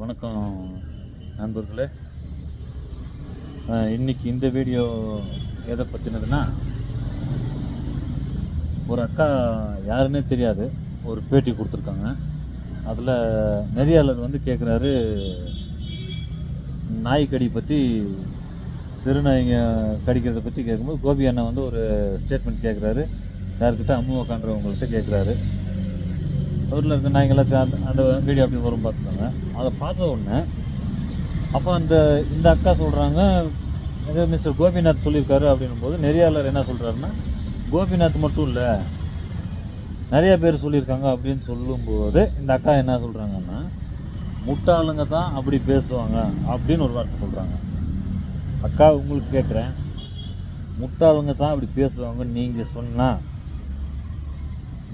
வணக்கம் நண்பர்களே. இன்னைக்கு இந்த வீடியோ எதை பற்றினதுன்னா ஒரு அக்கா யாருன்னே தெரியாது ஒரு பேட்டி கொடுத்துருக்காங்க. அதில் நெறியாளர் வந்து கேட்குறாரு நாய்க்கடி பற்றி தெருநாய்ங்க கடிக்கிறத பற்றி கேட்கும்போது கோபி அண்ணன் வந்து ஒரு ஸ்டேட்மெண்ட் கேட்குறாரு யார்கிட்ட அம்மு உக்காண்டவங்கள்ட்ட கேட்குறாரு ஊரில் இருக்க நாய்ங்களுக்கு அந்த அந்த வீடியோ அப்படி வரும் பார்த்துக்கோங்க. அதை பார்த்த உடனே அப்போ அந்த இந்த அக்கா சொல்கிறாங்க இது மிஸ்டர் கோபிநாத் சொல்லியிருக்காரு அப்படின்னும் போது நெறியாளர் என்ன சொல்கிறாருன்னா கோபிநாத் மட்டும் இல்லை நிறைய பேர் சொல்லியிருக்காங்க அப்படின்னு சொல்லும்போது இந்த அக்கா என்ன சொல்கிறாங்கன்னா முட்டாளுங்க தான் அப்படி பேசுவாங்க அப்படின்னு ஒரு வார்த்தை சொல்கிறாங்க அக்கா உங்களுக்கு கேட்குறேன் முட்டாளுங்க தான் அப்படி பேசுவாங்கன்னு நீங்கள் சொன்னால்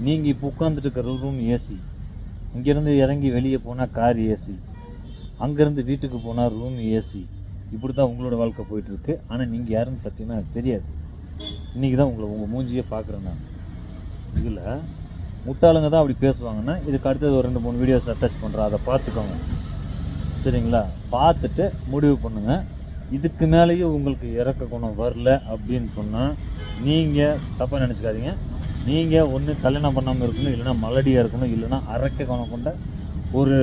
நீங்கள் இப்போ உட்காந்துட்டு இருக்கிற ரூம் ஏசி இங்கேருந்து இறங்கி வெளியே போனால் கார் ஏசி அங்கேருந்து வீட்டுக்கு போனால் ரூம் ஏசி இப்படி தான் உங்களோட வாழ்க்கை போயிட்டுருக்கு. ஆனால் நீங்கள் யாருன்னு சத்தியமாக எனக்கு தெரியாது. இன்றைக்கி தான் உங்களை உங்கள் மூஞ்சியே பார்க்குறேன் நான். இதில் முட்டாளுங்க தான் அப்படி பேசுவாங்கன்னா இதுக்கு அடுத்தது ஒரு ரெண்டு மூணு வீடியோஸ் அட்டாச் பண்ணுறேன் அதை பார்த்துக்கோங்க. சரிங்களா? பார்த்துட்டு முடிவு பண்ணுங்கள் இதுக்கு மேலேயும் உங்களுக்கு இறக்க குணம் வரல அப்படின்னு சொன்னால் நீங்கள் தப்பாக நினச்சிக்காதீங்க. நீங்கள் ஒன்று கல்யாணம் பண்ணாமல் இருக்கணும் இல்லைன்னா மலடியாக இருக்கணும் இல்லைன்னா அரைக்க குணம் கொண்ட ஒரு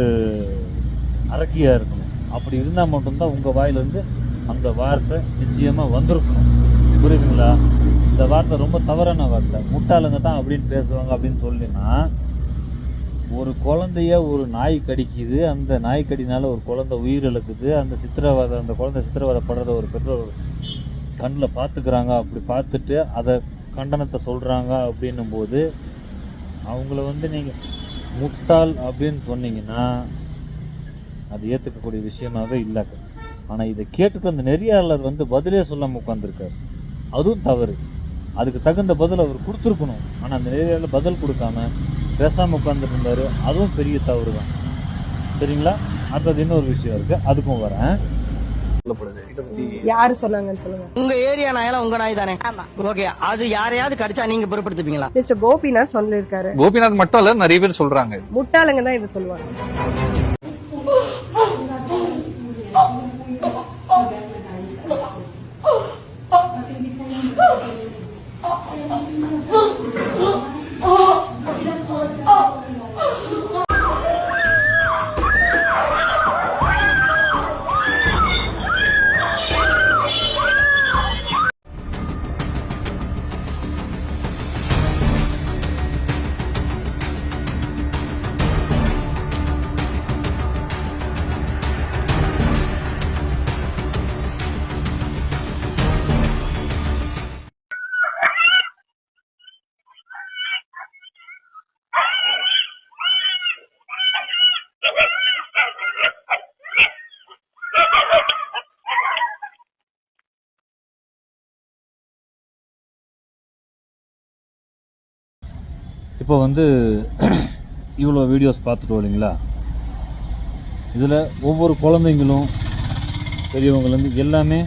அரக்கியாக இருக்கணும். அப்படி இருந்தால் மட்டும்தான் உங்கள் வாயிலிருந்து அந்த வார்த்தை நிச்சயமாக வந்திருக்கணும் புரியுதுங்களா? இந்த வார்த்தை ரொம்ப தவறான வார்த்தை. முட்டாளுங்க தான் அப்படின்னு பேசுவாங்க அப்படின்னு சொல்லினா ஒரு குழந்தைய ஒரு நாய் கடிக்குது அந்த நாய் கடினால ஒரு குழந்தை உயிர் இழக்குது அந்த சித்திரவதை அந்த குழந்தை சித்திரவதைப்படுறத ஒரு பெற்றோர் கண்ணில் பார்த்துக்கிறாங்க. அப்படி பார்த்துட்டு அதை கண்டனத்தை சொல்கிறாங்க அப்படின்னும் போது அவங்கள வந்து நீங்கள் முட்டாள் அப்படின்னு சொன்னீங்கன்னா அது ஏற்றுக்கக்கூடிய விஷயமாகவே இல்லை. ஆனால் இதை கேட்டுட்டு அந்த நெறியாளர் வந்து பதிலே சொல்லாமல் உட்காந்துருக்கார் அதுவும் தவறு. அதுக்கு தகுந்த பதில் அவர் கொடுத்துருக்கணும். ஆனால் அந்த நெறியாளர் பதில் கொடுக்காம பேசாமல் உட்காந்துருந்தார் அதுவும் பெரிய தவறு தான் சரிங்களா? அடுத்தது இன்னொரு விஷயம் இருக்குது அதுக்கும் வரேன். யாரு சொன்னாங்கன்னு சொல்லுங்க. உங்க ஏரியா நாயெல்லாம் உங்க நாய் தானே? ஓகே அது யாரையாவது கடிச்சா நீங்க பொறுப்படுத்துப்பீங்களா மிஸ்டர் கோபிநாத் சொல்லியிருக்காரு. கோபிநாத் மட்டும் இல்ல நிறைய பேர் சொல்றாங்க. முட்டாளுங்க தான் இதை சொல்லுவாங்க. இப்போ வந்து இவ்வளோ வீடியோஸ் பார்த்துட்டு இல்லைங்களா? இதில் ஒவ்வொரு குழந்தைங்களும் பெரியவங்கலேருந்து எல்லாமே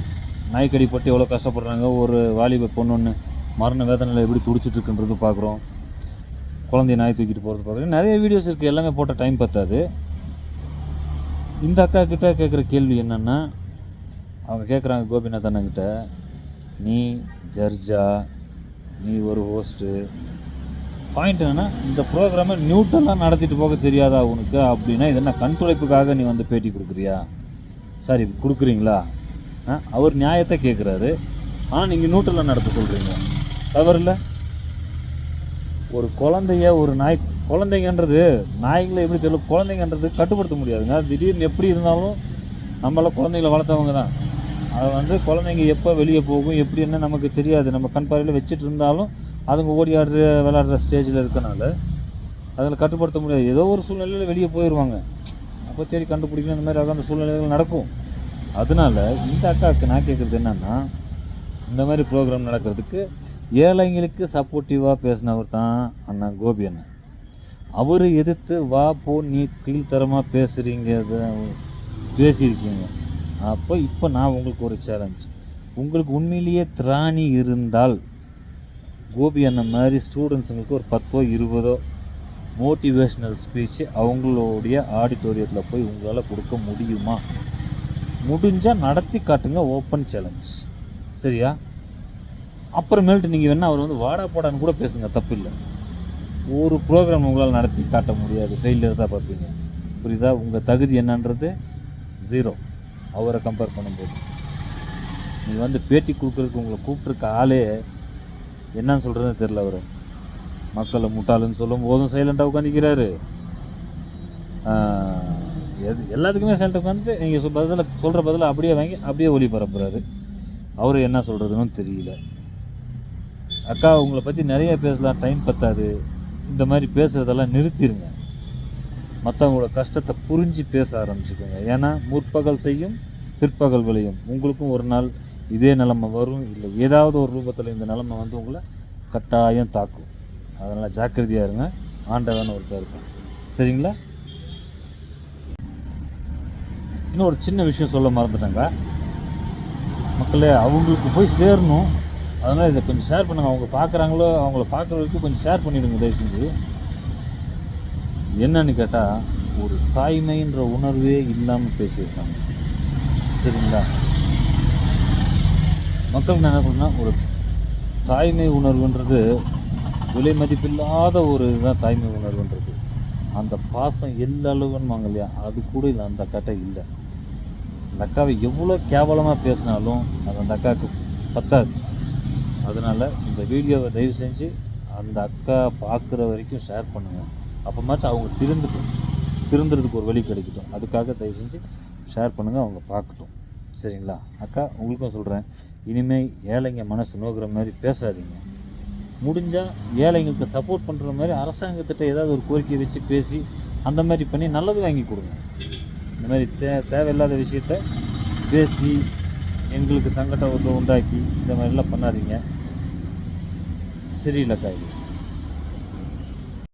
நாய்க்கடி பட்டு எவ்வளோ கஷ்டப்படுறாங்க ஒரு வாலிப பொண்ணு ஒன்று மரண வேதனையில் எப்படி துடிச்சிட்ருக்குன்றது பார்க்குறோம். குழந்தைய நாய் தூக்கிட்டு போகிறது பார்க்குறோம். நிறைய வீடியோஸ் இருக்குது எல்லாமே போட்ட டைம் பத்தாது. இந்த அக்கா கிட்ட கேட்குற கேள்வி என்னென்னா அவங்க கேட்குறாங்க கோபிநாத் அண்ணங்கிட்ட நீ ஜர்ஜா நீ ஒரு ஹோஸ்ட்டு பாயிண்ட் என்னன்னா இந்த ப்ரோக்ராமை நியூட்டெல்லாம் நடத்திட்டு போக தெரியாதா உனக்கு? அப்படின்னா இது என்ன கண்துளைப்புக்காக நீ வந்து பேட்டி கொடுக்குறியா? சரி கொடுக்குறீங்களா? ஆ அவர் நியாயத்தை கேட்குறாரு ஆனால் நீங்கள் நியூட்டெல்லாம் நடத்த சொல்கிறீங்க தவறில்ல ஒரு குழந்தைய ஒரு நாய் குழந்தைங்கன்றது நாய்களை எப்படி தெரியல குழந்தைங்கன்றது கட்டுப்படுத்த முடியாதுங்க. திடீர்னு எப்படி இருந்தாலும் நம்மளாம் குழந்தைங்கள வளர்த்தவங்க தான். அதை வந்து குழந்தைங்க எப்போ வெளியே போகும் எப்படி என்ன நமக்கு தெரியாது. நம்ம கண் பார்வையில் வச்சுட்டு இருந்தாலும் அதுங்க ஓடி ஆடுற விளாடுற ஸ்டேஜில் இருக்கனால அதில் கட்டுப்படுத்த முடியாது. ஏதோ ஒரு சூழ்நிலையில் வெளியே போயிடுவாங்க அப்போ தேடி கண்டுபிடிக்கணும் இந்த மாதிரி அந்த சூழ்நிலைகள் நடக்கும். அதனால இந்த அக்காவுக்கு நான் கேட்குறது என்னென்னா இந்த மாதிரி ப்ரோக்ராம் நடக்கிறதுக்கு ஏழைங்களுக்கு சப்போர்ட்டிவாக பேசினவர் தான் அண்ணா கோபி அண்ணன் அவரை எதிர்த்து வா போ நீ கீழ்த்தரமாக பேசுகிறீங்க பேசியிருக்கீங்க. அப்போ இப்போ நான் உங்களுக்கு ஒரு சேலஞ்ச் உங்களுக்கு உண்மையிலேயே திராணி இருந்தால் கோபி அண்ணன் மாதிரி ஸ்டூடெண்ட்ஸுங்களுக்கு ஒரு பத்தோ இருபதோ மோட்டிவேஷ்னல் ஸ்பீச்சு அவங்களுடைய ஆடிட்டோரியத்தில் போய் உங்களால் கொடுக்க முடியுமா? முடிஞ்சால் நடத்தி காட்டுங்க ஓப்பன் சேலஞ்ச் சரியா? அப்புறமேல்ட்டு நீங்கள் வேணால் அவர் வந்து வாடா போடான்னு கூட பேசுங்க தப்பு இல்லை ஒரு ப்ரோக்ராம் உங்களால் நடத்தி காட்ட முடியாது ஃபெயிலியர் தான் பார்ப்பீங்க. புரியுதா? உங்கள் தகுதி என்னன்றது? ஜீரோ அவரை கம்பேர் பண்ணும்போது. நீங்கள் வந்து பேட்டி கொடுக்குறதுக்கு உங்களை கூப்பிட்ருக்க ஆளே என்னன்னு சொல்கிறதுன்னு தெரில அவர். மக்களை முட்டாளுன்னு சொல்லும் போதும் சைலண்டாக உட்காந்துக்கிறாரு எது எல்லாத்துக்குமே சைலண்டாக உட்காந்துட்டு நீங்கள் சொல் பதில் சொல்கிற பதில் அப்படியே வாங்கி அப்படியே ஒளி பரப்புகிறாரு அவர் என்ன சொல்கிறதுன்னு தெரியல. அக்கா உங்களை பற்றி நிறைய பேசலாம் டைம் பத்தாது. இந்த மாதிரி பேசுகிறதெல்லாம் நிறுத்திடுங்க மற்றவங்களோட கஷ்டத்தை புரிஞ்சு பேச ஆரம்பிச்சுக்கோங்க. ஏன்னா முற்பகல் செய்யும் பிற்பகல் விளையும். உங்களுக்கும் ஒரு நாள் இதே நிலமை வரும். இல்லை ஏதாவது ஒரு ரூபத்தில் இந்த நிலமை வந்து உங்களை கட்டாயம் தாக்கும். அதனால் ஜாக்கிரதையாக இருங்க. ஆண்டவன் ஒருத்தர் இருக்கும் சரிங்களா? இன்னும் ஒரு சின்ன விஷயம் சொல்ல மறந்துட்டாங்க. மக்களே அவங்களுக்கு போய் சேரணும். அதனால் இதை கொஞ்சம் ஷேர் பண்ணுங்கள் அவங்க பார்க்குறாங்களோ அவங்கள பார்க்குறவங்களுக்கு கொஞ்சம் ஷேர் பண்ணிவிடுங்க தயவு செஞ்சு. என்னன்னு கேட்டால் ஒரு தாய்மைன்ற உணர்வே இல்லாமல் பேசியிருக்காங்க. சரிங்களா? மக்கள் என்ன பண்ணால் ஒரு தாய்மை உணர்வுன்றது விலை மதிப்பில்லாத ஒரு இதுதான் தாய்மை உணர்வுன்றது. அந்த பாசம் எல்லளவுன்னு இல்லையா? அது கூட இல்லை அந்த அக்காட்ட இல்லை. அந்த அக்காவை எவ்வளோ கேவலமாக பேசினாலும் அது அந்த அக்காவுக்கு பத்தாது. அதனால் இந்த வீடியோவை தயவு செஞ்சு அந்த அக்கா பார்க்குற வரைக்கும் ஷேர் பண்ணுங்கள் அப்போமாச்சும் அவங்க திருந்துட்டும் திருந்துறதுக்கு ஒரு வழி கிடைக்கட்டும். அதுக்காக தயவு செஞ்சு ஷேர் பண்ணுங்கள் அவங்க பார்க்கட்டும். சரிங்களா? அக்கா உங்களுக்கும் சொல்கிறேன் இனிமேல் ஏழைங்க மனசு நோக்கிற மாதிரி பேசாதீங்க. முடிஞ்சால் ஏழைங்களுக்கு சப்போர்ட் பண்ணுற மாதிரி அரசாங்கத்திட்ட ஏதாவது ஒரு கோரிக்கை வச்சு பேசி அந்த மாதிரி பண்ணி நல்லது வாங்கி கொடுங்க. இந்த மாதிரி தே தேவையில்லாத விஷயத்த பேசி எங்களுக்கு சங்கடம் உண்டாக்கி இந்த மாதிரிலாம் பண்ணாதீங்க. சரியில்லைக்கா இது